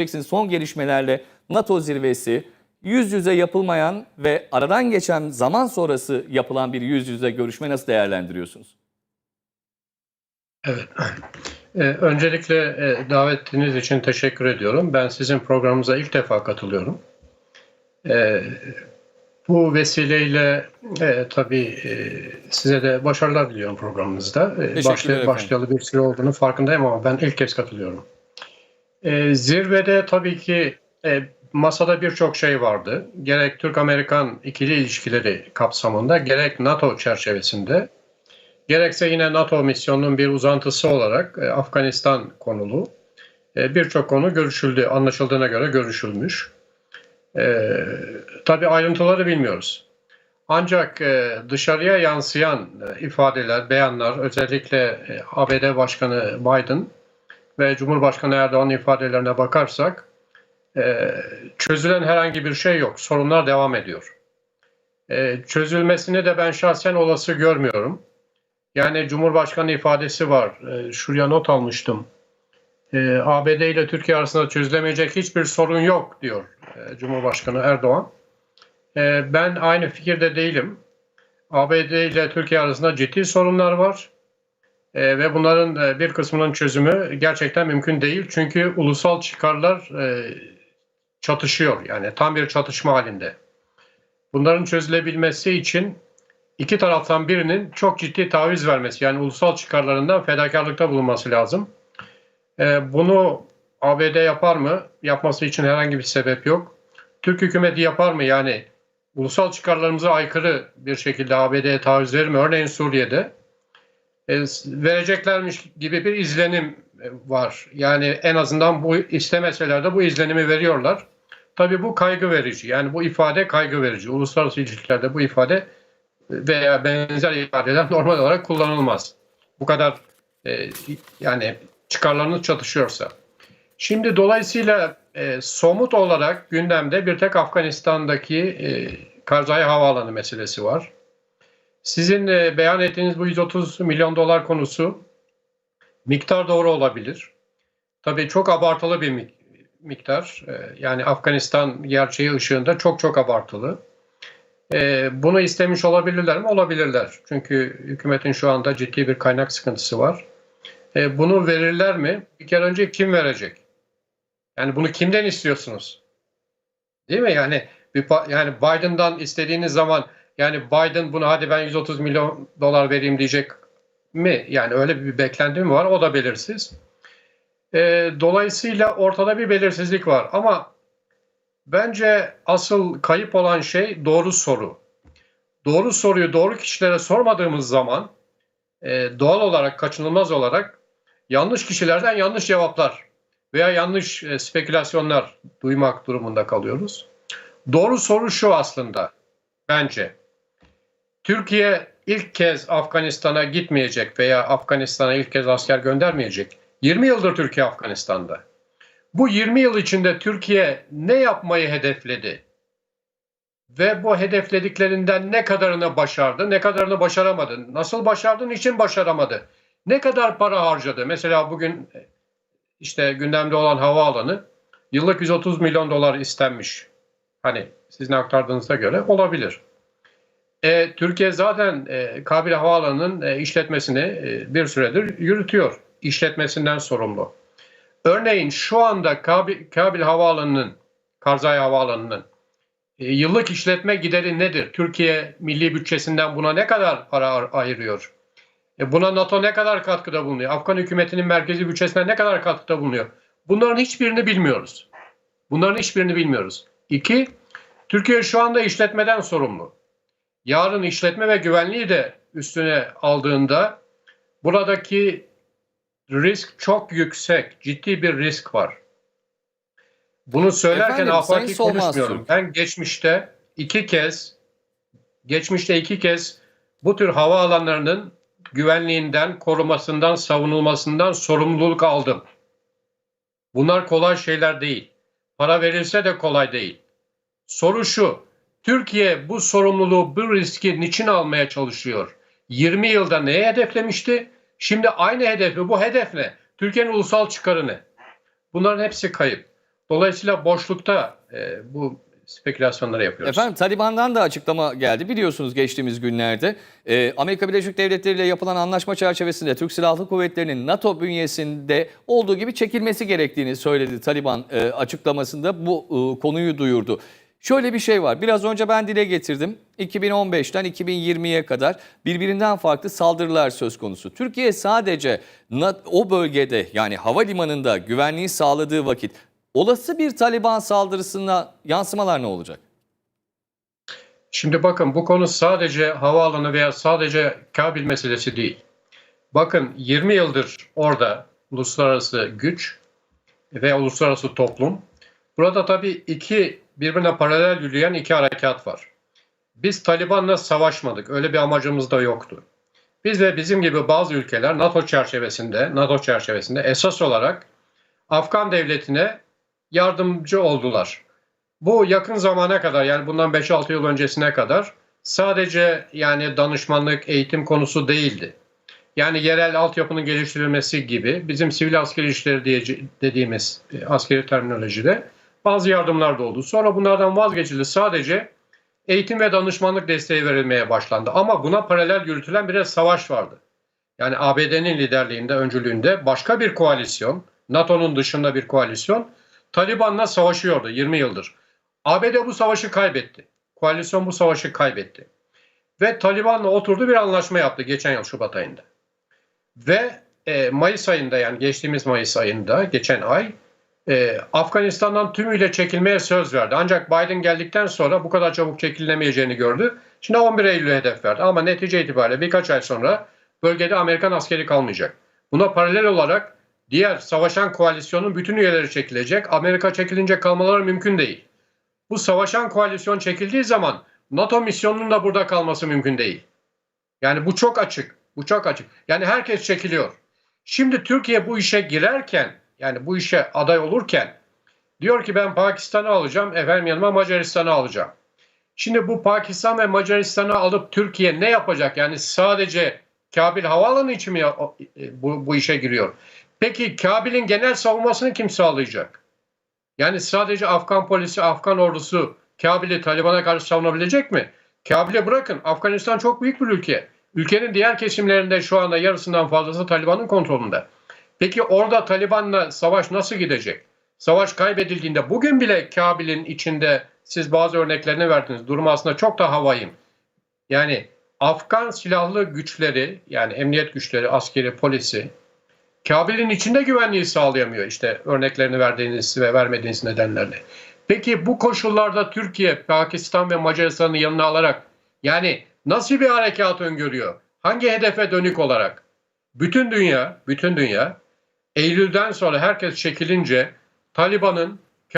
Brexit'in son gelişmelerle NATO zirvesi yüz yüze yapılmayan ve aradan geçen zaman sonrası yapılan bir yüz yüze görüşme nasıl değerlendiriyorsunuz? Evet. Ee, öncelikle e, davetiniz için teşekkür ediyorum. Ben sizin programınıza ilk defa katılıyorum. Ee, bu vesileyle e, tabii e, size de başarılar diliyorum programınızda. E, Teşekkürler başlay- başlayalı bir süre olduğunu farkındayım ama ben ilk kez katılıyorum. E, zirvede tabii ki e, masada birçok şey vardı. Gerek Türk-Amerikan ikili ilişkileri kapsamında, gerek NATO çerçevesinde, gerekse yine NATO misyonunun bir uzantısı olarak e, Afganistan konulu e, birçok konu görüşüldü. Anlaşıldığına göre görüşülmüş. E, tabii ayrıntıları bilmiyoruz. Ancak e, dışarıya yansıyan e, ifadeler, beyanlar özellikle e, ABD Başkanı Biden ve Cumhurbaşkanı Erdoğan'ın ifadelerine bakarsak e, çözülen herhangi bir şey yok. Sorunlar devam ediyor. E, çözülmesini de ben şahsen olası görmüyorum. Yani Cumhurbaşkanı ifadesi var. E, şuraya not almıştım. ABD ile Türkiye arasında çözülemeyecek hiçbir sorun yok diyor Cumhurbaşkanı Erdoğan. Ben aynı fikirde değilim. ABD ile Türkiye arasında ciddi sorunlar var. E, ve bunların e, bir kısmının çözümü gerçekten mümkün değil. Çünkü ulusal çıkarlar e, çatışıyor. Yani tam bir çatışma halinde. Bunların çözülebilmesi için iki taraftan birinin çok ciddi taviz vermesi yani ulusal çıkarlarından fedakarlıkta bulunması lazım. Ee, bunu ABD yapar mı? Yapması için herhangi bir sebep yok. Türk hükümeti yapar mı? Yani ulusal çıkarlarımıza aykırı bir şekilde ABD'ye taviz verir mi? Örneğin Suriye'de e, vereceklermiş gibi bir izlenim e, var. Yani en azından bu istemeseler de bu izlenimi veriyorlar. Tabii bu kaygı verici. Yani bu ifade kaygı verici. Uluslararası ilişkilerde bu ifade veya benzer ifadeler normal olarak kullanılmaz. Bu kadar e, yani çıkarlarınız çatışıyorsa. Şimdi dolayısıyla e, somut olarak gündemde bir tek Afganistan'daki e, Karzai Havaalanı meselesi var. Sizin e, beyan ettiğiniz bu 130 milyon dolar konusu miktar doğru olabilir. Tabii çok abartılı bir mik- miktar. E, yani Afganistan gerçeği ışığında çok çok abartılı. Ee, bunu istemiş olabilirler mi? Olabilirler. Çünkü hükümetin şu anda ciddi bir kaynak sıkıntısı var. Bunu verirler mi? Bir kere önce kim verecek? Yani bunu kimden istiyorsunuz? Değil mi? Yani bir, yani Biden'dan istediğiniz zaman yani Biden bunu hadi ben 130 milyon dolar vereyim diyecek mi? Yani öyle bir beklenti mi var? O da belirsiz. Ee, dolayısıyla ortada bir belirsizlik var. Ama Bence asıl kayıp olan şey doğru soru. Doğru soruyu doğru kişilere sormadığımız zaman e, doğal olarak kaçınılmaz olarak yanlış kişilerden yanlış cevaplar veya yanlış e, spekülasyonlar duymak durumunda kalıyoruz. Doğru soru şu aslında bence. Türkiye ilk kez Afganistan'a gitmeyecek veya Afganistan'a ilk kez asker göndermeyecek. 20 yıldır Türkiye Afganistan'da. Bu 20 yıl içinde Türkiye ne yapmayı hedefledi? Ve bu hedeflediklerinden ne kadarını başardı, ne kadarını başaramadı? Nasıl başardı, niçin başaramadı? Ne kadar para harcadı? Mesela bugün işte gündemde olan havaalanı yıllık 130 milyon dolar istenmiş. Hani sizin aktardığınıza göre olabilir. E, Türkiye zaten e, Kabil Havaalanı'nın e, işletmesini e, bir süredir yürütüyor. İşletmesinden sorumlu. Örneğin şu anda Kabil, Kabil Havaalanı'nın, Karzai Havaalanı'nın e, yıllık işletme gideri nedir? Türkiye milli bütçesinden buna ne kadar para ar- ayırıyor? E, buna NATO ne kadar katkıda bulunuyor? Afgan hükümetinin merkezi bütçesinden ne kadar katkıda bulunuyor? Bunların hiçbirini bilmiyoruz. Bunların hiçbirini bilmiyoruz. İki, Türkiye şu anda işletmeden sorumlu. Yarın işletme ve güvenliği de üstüne aldığında buradaki risk çok yüksek. Ciddi bir risk var. Bunu söylerken Efendim, afaki konuşmuyorum. Ben geçmişte iki kez geçmişte iki kez bu tür havaalanlarının güvenliğinden, korumasından, savunulmasından sorumluluk aldım. Bunlar kolay şeyler değil. Para verilse de kolay değil. Soru şu. Türkiye bu sorumluluğu, bu riski niçin almaya çalışıyor? 20 yılda neye hedeflemişti? Şimdi aynı hedefi, bu hedef ne? Türkiye'nin ulusal çıkarı ne? Bunların hepsi kayıp. Dolayısıyla boşlukta e, bu spekülasyonları yapıyoruz. Efendim Taliban'dan da açıklama geldi biliyorsunuz geçtiğimiz günlerde. Ee, Amerika Birleşik Devletleri ile yapılan anlaşma çerçevesinde Türk Silahlı Kuvvetleri'nin NATO bünyesinde olduğu gibi çekilmesi gerektiğini söyledi Taliban e, açıklamasında bu e, konuyu duyurdu. Şöyle bir şey var. Biraz önce ben dile getirdim. 2015'ten 2020'ye kadar birbirinden farklı saldırılar söz konusu. Türkiye sadece o bölgede yani havalimanında güvenliği sağladığı vakit olası bir Taliban saldırısına yansımalar ne olacak? Şimdi bakın bu konu sadece havaalanı veya sadece Kabil meselesi değil. Bakın 20 yıldır orada uluslararası güç ve uluslararası toplum. Burada tabii iki birbirine paralel yürüyen iki harekat var. Biz Taliban'la savaşmadık. Öyle bir amacımız da yoktu. Biz ve bizim gibi bazı ülkeler NATO çerçevesinde, NATO çerçevesinde esas olarak Afgan devletine yardımcı oldular. Bu yakın zamana kadar yani bundan 5-6 yıl öncesine kadar sadece yani danışmanlık, eğitim konusu değildi. Yani yerel altyapının geliştirilmesi gibi bizim sivil askeri işleri diye dediğimiz e, askeri terminolojide bazı yardımlar da oldu. Sonra bunlardan vazgeçildi. Sadece eğitim ve danışmanlık desteği verilmeye başlandı. Ama buna paralel yürütülen bir de savaş vardı. Yani ABD'nin liderliğinde, öncülüğünde başka bir koalisyon, NATO'nun dışında bir koalisyon Taliban'la savaşıyordu 20 yıldır. ABD bu savaşı kaybetti. Koalisyon bu savaşı kaybetti. Ve Taliban'la oturdu bir anlaşma yaptı geçen yıl Şubat ayında. Ve e, Mayıs ayında yani geçtiğimiz Mayıs ayında geçen ay e, Afganistan'dan tümüyle çekilmeye söz verdi. Ancak Biden geldikten sonra bu kadar çabuk çekilemeyeceğini gördü. Şimdi 11 Eylül'e hedef verdi. Ama netice itibariyle birkaç ay sonra bölgede Amerikan askeri kalmayacak. Buna paralel olarak diğer savaşan koalisyonun bütün üyeleri çekilecek. Amerika çekilince kalmaları mümkün değil. Bu savaşan koalisyon çekildiği zaman NATO misyonunun da burada kalması mümkün değil. Yani bu çok açık. Bu çok açık. Yani herkes çekiliyor. Şimdi Türkiye bu işe girerken yani bu işe aday olurken diyor ki ben Pakistan'ı alacağım, efendim yanıma Macaristan'ı alacağım. Şimdi bu Pakistan ve Macaristan'ı alıp Türkiye ne yapacak? Yani sadece Kabil havaalanı için mi e, bu, bu işe giriyor? Peki Kabil'in genel savunmasını kim sağlayacak? Yani sadece Afgan polisi, Afgan ordusu Kabil'i Taliban'a karşı savunabilecek mi? Kabil'i bırakın. Afganistan çok büyük bir ülke. Ülkenin diğer kesimlerinde şu anda yarısından fazlası Taliban'ın kontrolünde. Peki orada Taliban'la savaş nasıl gidecek? Savaş kaybedildiğinde bugün bile Kabil'in içinde siz bazı örneklerini verdiniz. Durum aslında çok daha vahim. Yani Afgan silahlı güçleri yani emniyet güçleri, askeri, polisi Kabil'in içinde güvenliği sağlayamıyor işte örneklerini verdiğiniz ve vermediğiniz nedenlerle. Peki bu koşullarda Türkiye, Pakistan ve Macaristan'ı yanına alarak yani nasıl bir harekat öngörüyor? Hangi hedefe dönük olarak? Bütün dünya, bütün dünya Eylül'den sonra herkes çekilince Taliban'ın